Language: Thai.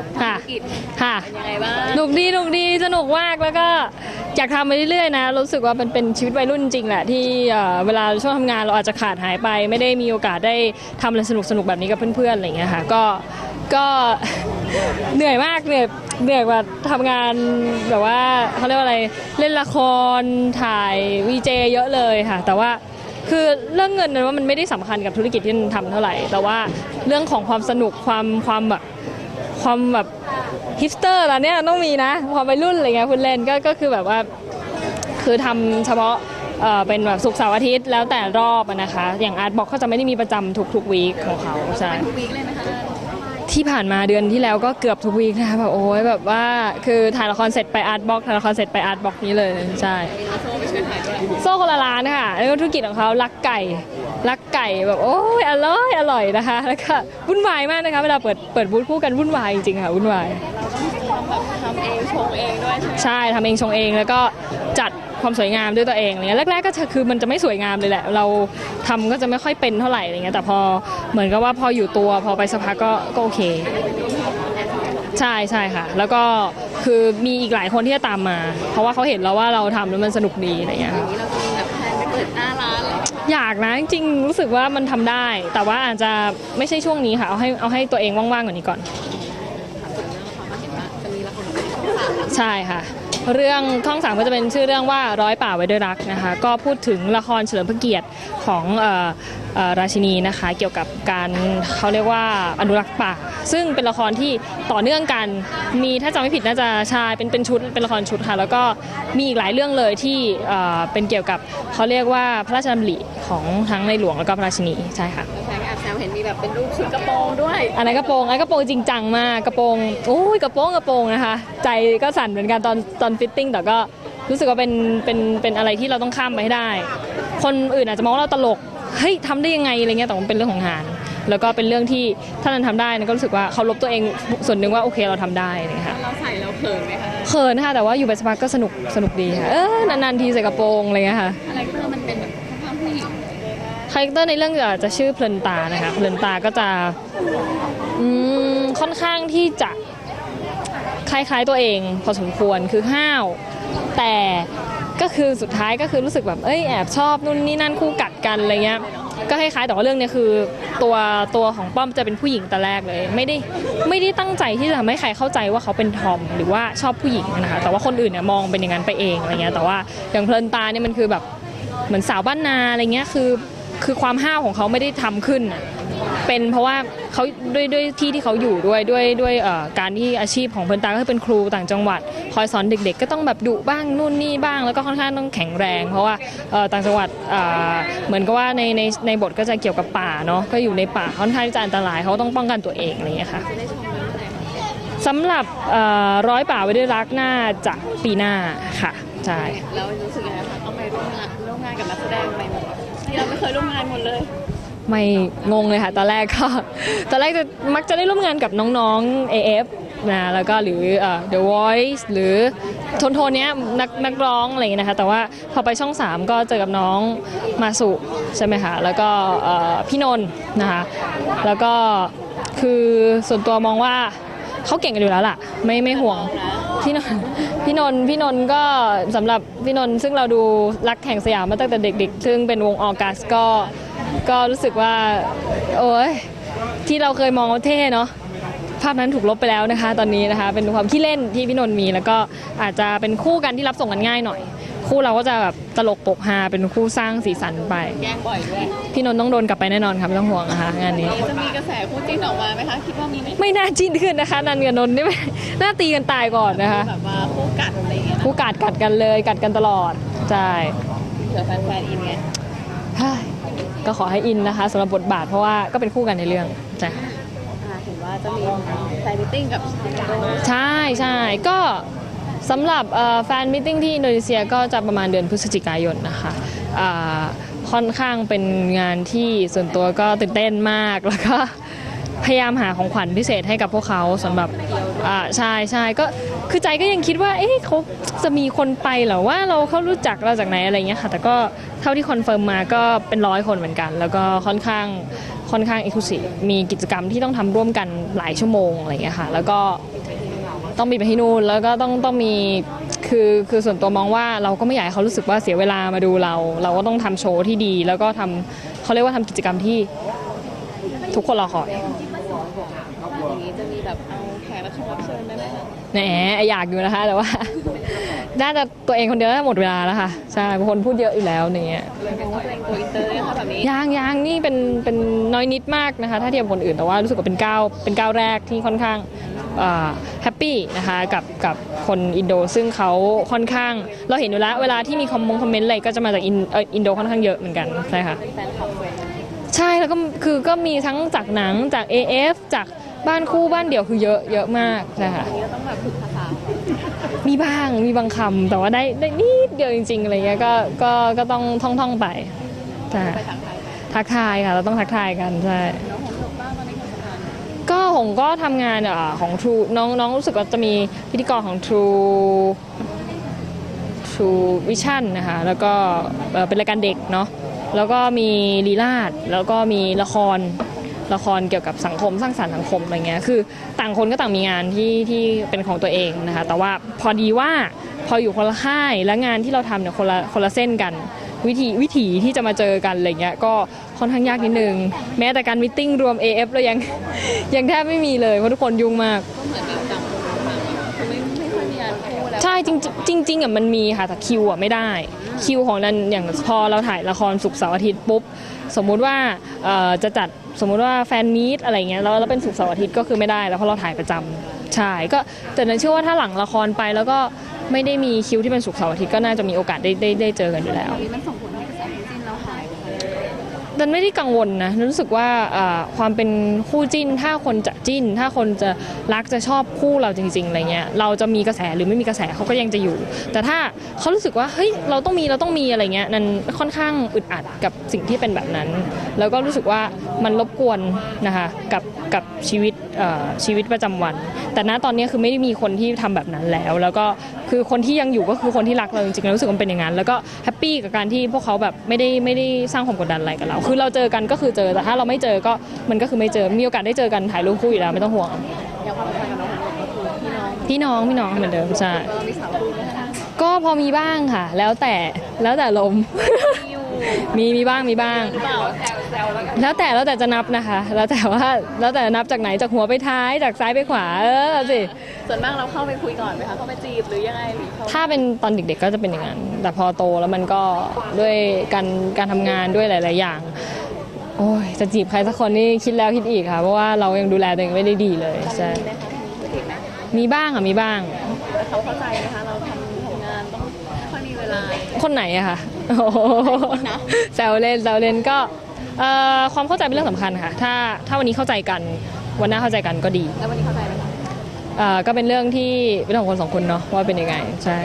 ดค่ะธุรกิจค่ะเป็นยังไงบ้างหนุกดีหนุกดีสนุกมากแล้วก็อยากทำไปเรื่อยๆนะ รู้สึกว่ามันเป็นชีวิตวัยรุ่นจริงแหละที่เอ่อเวลาช่วงทำงานเราอาจจะขาดหายไป ไม่ได้มีโอกาสได้ทำอะไรสนุกๆแบบนี้กับเพื่อนๆอะไรอย่างเงี้ยค่ะก็ก็ เหนื่อยมากเหนื่อยเหนื่อยกว่าทำงานแบบว่าเขาเรียกว่าอะไรเล่นละครถ่ายวีเจเยอะเลยค่ะ แต่ว่า คือเรื่องเงินนั้นว่ามันไม่ได้สำคัญกับธุรกิจที่ทำเท่าไหร่ แต่ว่าเรื่องของความสนุกความความแบบ ความแบบฮิปสเตอร์แล้วเนี่ยต้องมีนะความวัยรุ่นอะไรเงี้ยคุณเล่นก็ก็คือแบบว่าคือทำเฉพาะเอ่อเป็นแบบศุกร์เสาร์อาทิตย์แล้วแต่รอบอะนะคะ อย่างอาร์ตบอกเขาจะไม่ได้มีประจำทุกทุกวีคของเขาใช่ทุกวีคเลยไหมคะที่ผ่านมาเดือนที่แล้วก็เกือบทุกวีคนะคะแบบโอ้ยแบบว่าคือถ่ายละครเสร็จไปอาร์ตบ็อกถ่ายละครเสร็จไปอาร์ตบ็อกนี้เลยใช่มีโซ่ไปช่วยถ่ายด้วยโซ่คนละร้านค่ะแล้วก็ธุรกิจของเขารักไก่ รักไก่แบบโอ้ยอร่อยอร่อยนะคะ แล้วก็วุ่นวายมากนะคะ เวลาเปิดเปิดบูธคู่กันวุ่นวายจริงๆค่ะวุ่นวายเราต้องทำแบบทำเองชงเองด้วยใช่ไหมใช่ทำเองชงเองแล้วก็จัดความสวยงามด้วยตัวเองอะไรเงี้ยแรกๆก็จะคือมันจะไม่สวยงามเลยแหละ เราทำก็จะไม่ค่อยเป็นเท่าไหร่อะไรเงี้ยแต่พอเหมือนกับว่าพออยู่ตัวพอไปสักพักก็ก็โอเค ใช่ใช่ค่ะ แล้วก็คือมีอีกหลายคนที่จะตามมา เพราะว่าเขาเห็นแล้วว่าเราทำแล้วมันสนุกดีอะไรเงี้ยค่ะ นี้เราจะมีแบบแพลนไปเปิดหน้าร้านเลยอยากนะจริงๆรู้สึกว่ามันทำได้ แต่ว่าอาจจะไม่ใช่ช่วงนี้ค่ะ เอาให้เอาให้ตัวเองว่างๆกว่านี้ก่อน ถามถึงเรื่องละครมาเห็นว่าจะมีละครของช่องสามใช่ค่ะ เรื่องท่องสามก็จะเป็นชื่อเรื่องว่าร้อยป่าไว้ด้วยรักนะคะ ก็พูดถึงละครเฉลิมพระเกียรติของออราชินีนะคะ เกี่ยวกับการเขาเรียกว่าอนุรักษ์ป่า ซึ่งเป็นละครที่ต่อเนื่องกันมีถ้าจำไม่ผิดน่าจะชายเป็นเป็นชุดเป็นละครชุดค่ะแล้วก็มีอีกหลายเรื่องเลยที่เอ่อเป็นเกี่ยวกับเขาเรียกว่าพระราชดำริของทั้งในหลวงแล้วก็พระราชินีใช่ค่ะ ห็นมีแบบเป็นรูปชุดกระโปรงด้วยอันนั้นกระโปรงอันนั้นกระโปรงจริงจังมากกระโปรงโอ้ยกระโปรงกระโปรงนะคะ ใจก็สั่นเหมือนกันตอนตอนฟิตติ้งแต่ก็รู้สึกว่าเป็นเป็นเป็นอะไรที่เราต้องข้ามไปให้ได้ คนอื่นอาจจะมองว่าเราตลกเฮ้ยทำได้ยังไงอะไรเงี้ยแต่มันเป็นเรื่องของงาน แล้วก็เป็นเรื่องที่ถ้านันทำได้นันก็รู้สึกว่าเคารพตัวเองส่วนหนึ่งว่าโอเคเราทำได้อะไรเลยค่ะ เราใส่เราเขินไหมคะเขินค่ะแต่ว่าอยู่ไปสักพักก็สนุกสนุกดีค่ะเออนานๆทีใส่กระโปรงอะไรเงี้ยค่ะอะไรเตอร์มันเป็นแบบค่อนข้างผู้หญิง คาแรคเตอร์ในเรื่องจะจะชื่อเพลินตานะคะเพลินตาก็จะค่อนข้างที่จะคล้ายๆตัวเอง พอสมควรคือห้าว แต่ก็คือสุดท้ายก็คือรู้สึกแบบเอ้ยแอบชอบนู่นนี่นั่นคู่กัดกันอะไรเงี้ยก็คล้ายๆแต่ว่าเรื่องเนี้ยคือตัวตัวของป้อมจะเป็นผู้หญิงแต่แรกเลย ไม่ได้ไม่ได้ตั้งใจที่จะทำให้ใครเข้าใจว่าเขาเป็นทอมหรือว่าชอบผู้หญิงนะคะแต่ว่าคนอื่นเนี่ยมองเป็นอย่างนั้นไปเองอะไรเงี้ยแต่ว่าอย่างเพลินตาเนี่ยมันคือแบบเหมือนสาวบ้านนาอะไรเงี้ยคือ คือความห้าวของเขาไม่ได้ทำขึ้นเป็นเพราะว่าเขาด้วยด้วยที่ที่เขาอยู่ด้วยด้วยด้วยการที่อาชีพของเพิ่นตาก็คือเป็นครูต่างจังหวัด คอยสอนเด็ก ๆ ก็ต้องแบบดุบ้างนู่นนี่บ้าง แล้วก็ค่อนข้างต้องแข็งแรง เพราะว่าต่างจังหวัดเหมือนกับว่าในในในบทก็จะเกี่ยวกับป่าเนาะก็อยู่ในป่าค่อนข้างที่จะอันตรายเขาต้องป้องกันตัวเองอะไรเงี้ยค่ะจะได้ชมเรื่ะสำหรับร้อยป่าไว้ด้วยรักน่าจะปีหน้าค่ะใช่แล้วรู้สึกยังไงคะต้องไปร่วมงานร่วมงานกับนักแสดงใหม่หมด ร่วมงานหมดเลย ไม่งงเลยค่ะ ตอนแรกก็ ตอนแรกจะมักจะได้ร่วมงานกับน้องๆ AF นะแล้วก็หรือเอ่อ The Voice หรือโทนโทนๆเนี้ยนักนักร้องอะไรอย่างเงี้ยนะคะ แต่ว่าพอไปช่อง 3 ก็เจอกับน้องมาสุใช่ไหมคะแล้วก็เอ่อพี่นนท์นะคะแล้วก็คือส่วนตัวมองว่าเขาเก่งกันอยู่แล้วล่ะ ไม่ไม่ห่วง พี่นนท์พี่นนท์พี่นนท์ก็สำหรับพี่นนท์ซึ่งเราดูรักแห่งสยามมาตั้งแต่เด็กๆ ซึ่งเป็นวงออกัสก็ก็รู้สึกว่า โอ้ยที่เราเคยมองว่าเท่เนาะภาพนั้นถูกลบไปแล้วนะคะ ตอนนี้นะคะ เป็นความขี้เล่นที่พี่นนท์มีแล้วก็อาจจะเป็นคู่กันที่รับส่งกันง่ายหน่อย คู่เราก็จะแบบตลกปกฮาเป็นคู่สร้างสีสันไป แกล้งบ่อยด้วยพี่นนท์ต้องโดนกลับไปแน่นอนครับไม่ต้องห่วงนะคะงานนี้ จะมีกระแสคู่จิ้นออกมาไหมคะ คิดว่ามีไหมไม่น่าจิ้นขึ้นนะคะ นันกับนนท์นี่ไม่ น่าตีกันตายก่อนนะคะแบบว่าคู่กัดอะไรอย่างเงี้ยนะคู่กัดกัดกันเลยกัดกันตลอดใช่เผื่อแฟนๆอินไงเฮ้ยก็ขอให้อินนะคะสำหรับบทบาทเพราะว่าก็เป็นคู่กันในเรื่องจ้ะอ่าเห็นว่าจะมีแฟนมิทติ้งกับสิงคโปร์ใช่ใช่ก็ สำหรับแฟนมิทติ้งที่อินโดนีเซียก็จะประมาณเดือนพฤศจิกายนนะคะค่อนข้างเป็นงานที่ส่วนตัวก็ตื่นเต้นมากแล้วก็พยายามหาของขวัญพิเศษให้กับพวกเขาสำหรับอ่าใช่ใช่ก็คือใจก็ยังคิดว่าเอ๊ะเขาจะมีคนไปเหรอว่าเราเขารู้จักเราจากไหนอะไรเงี้ยค่ะแต่ก็เท่าที่คอนเฟิร์มมาก็เป็นร้อยคนเหมือนกัน แล้วก็ค่อนข้างค่อนข้างเอกลุศิมีกิจกรรมที่ต้องทำร่วมกันหลายชั่วโมงอะไรอย่างเงี้ยค่ะแล้วก็ ต้องบินไปที่นู่นแล้วก็ต้องต้องมีคือคือส่วนตัวมองว่าเราก็ไม่อยากให้เขารู้สึกว่าเสียเวลามาดูเรา เราก็ต้องทำโชว์ที่ดี แล้วก็ทำเขาเรียกว่าทำกิจกรรมที่ทุกคนรอคอยอย่างนี้จะมีแบบเอาแขกรับเชิญรับเชิญได้ไหมคะแหมอยากอยู่นะคะแต่ว่าน่าจะตัวเองคนเดียวน่าจะหมดเวลาแล้วค่ะใช่บางคนพูดเยอะอยู่แล้วอย่างเงี้ยเป็นว่าตัวเองตัวอินเตอร์เลยค่ะแบบนี้ยางยางนี่เป็นเป็นน้อยนิดมากนะคะ ถ้าเทียบกับคนอื่นแต่ว่ารู้สึกว่าเป็นก้าวเป็นก้าวแรกที่ค่อนข้าง แฮปปี้นะคะกับกับคนอินโด ซึ่งเขาค่อนข้าง เราเห็นอยู่แล้วเวลาที่มีคอมมงคอมเมนต์อะไรก็จะมาจากอินเอออินโดค่อนข้างเยอะเหมือนกันใช่ค่ะใช่แล้วก็คือก็มีทั้งจากหนังจาก AF จากบ้านคู่บ้านเดี่ยวคือเยอะเยอะมากใช่ค่ะต้องแบบฝึกภาษามีบ้างมีบางคำแต่ว่าได้ได้นิดเดียวจริงๆอะไรเงี้ยก็ก็ก็ต้องท่องท่องๆไปใช่ทักทายค่ะ เราต้องทักทายกันใช่ ผมก็ทำงานอของ True น้องน้องรู้สึกว่าจะมีพิธีกรของ True True Vision นะคะแล้วก็เป็นรายการเด็กเนาะแล้วก็มีลีลาดแล้วก็มีละครละครเกี่ยวกับสังคมสร้างสรรค์สังคมอะไรเงี้ยคือต่างคนก็ต่างมีงานที่ที่เป็นของตัวเองนะคะแต่ว่าพอดีว่าพออยู่คนละค่ายและงานที่เราทำเนี่ยคนละคนละเส้นกัน วิธีวิถีที่จะมาเจอกันอะไรเงี้ยก็ ค่อนข้างยากนิดนึง แม้แต่การมิทติ้งรวม AF เรายัง ยังแทบไม่มีเลยเพราะทุกคนยุ่งมาก ก็เหมือนแบบต่างคนต่างแบบคือไม่ไม่ค่อยมีงานคู่แล้ว ใช่จริงๆจริงๆอะมันมีค่ะแต่คิวอะไม่ได้ คิวของนั้นอย่างพอเราถ่ายละครศุกร์เสาร์อาทิตย์ปุ๊บสมมุติว่าเอ่อจะจัดสมมุติว่าแฟนมีตอะไรเงี้ยแล้วแล้วเป็นศุกร์เสาร์อาทิตย์ก็คือไม่ได้แล้วเพราะเราถ่ายประจำใช่ก็แต่นั้นเชื่อว่าถ้าหลังละครไปแล้วก็ไม่ได้มีคิวที่เป็นศุกร์เสาร์อาทิตย์ก็น่าจะมีโอกาสได้ได้ได้เจอกันอยู่แล้ว อันนี้มันส่งผล ดันไม่ได้กังวลนะรู้สึกว่าความเป็นคู่จิ้น ถ้าคนจะจิ้น ถ้าคนจะรักจะชอบคู่เราจริงๆอะไรเงี้ยเราจะมีกระแสหรือไม่มีกระแสเขาก็ยังจะอยู่ แต่ถ้าเขารู้สึกว่าเฮ้ยเราต้องมีเราต้องมีอะไรเงี้ยนั้นค่อนข้างอึดอัดกับสิ่งที่เป็นแบบนั้น แล้วก็รู้สึกว่ามันรบกวนนะคะกับกับชีวิตเอ่อชีวิตประจำวัน แต่ณตอนนี้คือไม่ได้มีคนที่ทำแบบนั้นแล้ว แล้วก็คือคนที่ยังอยู่ก็คือคนที่รักเราจริงๆแล้วรู้สึกว่ามันเป็นอย่างนั้น แล้วก็แฮปปี้กับการที่พวกเขาแบบไม่ได้ไม่ได้สร้างความกดดันอะไรกับเรา คือเราเจอกันก็คือเจอแต่ถ้าเราไม่เจอก็มันก็คือไม่เจอมีโอกาสได้เจอกันถ่ายรูปคู่อยู่แล้วไม่ต้องห่วงอย่างความสัมพันธ์กับน้องผมก็คือพี่น้องพี่น้องพี่น้องเหมือนเดิมใช่เออมีสาวคู่ไหมคะก็พอมีบ้างค่ะ แล้วแต่แล้วแต่ลมมีอยู่มีมีบ้างมีบ้างหรือเปล่า แซวแซวแล้วกันแล้วแต่แล้วแต่จะนับนะคะ แล้วแต่ว่าแล้วแต่นับจากไหนจากหัวไปท้ายจากซ้ายไปขวาเออสิส่วนมากเราเข้าไปคุยก่อนไหมคะเข้าไปจีบหรือยังไงหรือเขาถ้าเป็นตอนเด็กๆก็จะเป็นอย่างนั้น แต่พอโตแล้วมันก็ด้วยการการทำงานด้วยหลาย ๆ อย่าง โอ้ยจะจีบใครสักคนนี่คิดแล้วคิดอีกค่ะ เพราะว่าเรายังดูแลตัวเองไม่ได้ดีเลยใช่มีไหมคะมีจีบไหมมีบ้างค่ะมีบ้างแต่เขาเข้าใจนะคะเราทำทำงานต้องไม่ค่อยมีเวลา คนไหนอะคะโอ้โหนะ แซวเล่นแซวเล่นก็เอ่อ ความเข้าใจเป็นเรื่องสำคัญค่ะ ถ้าถ้าวันนี้เข้าใจกัน วันหน้าเข้าใจกันก็ดี แล้ววันนี้เข้าใจไหมคะ เอ่อก็เป็นเรื่องที่เป็นเรื่องของคนสองคนเนาะว่าเป็นยังไง ใช่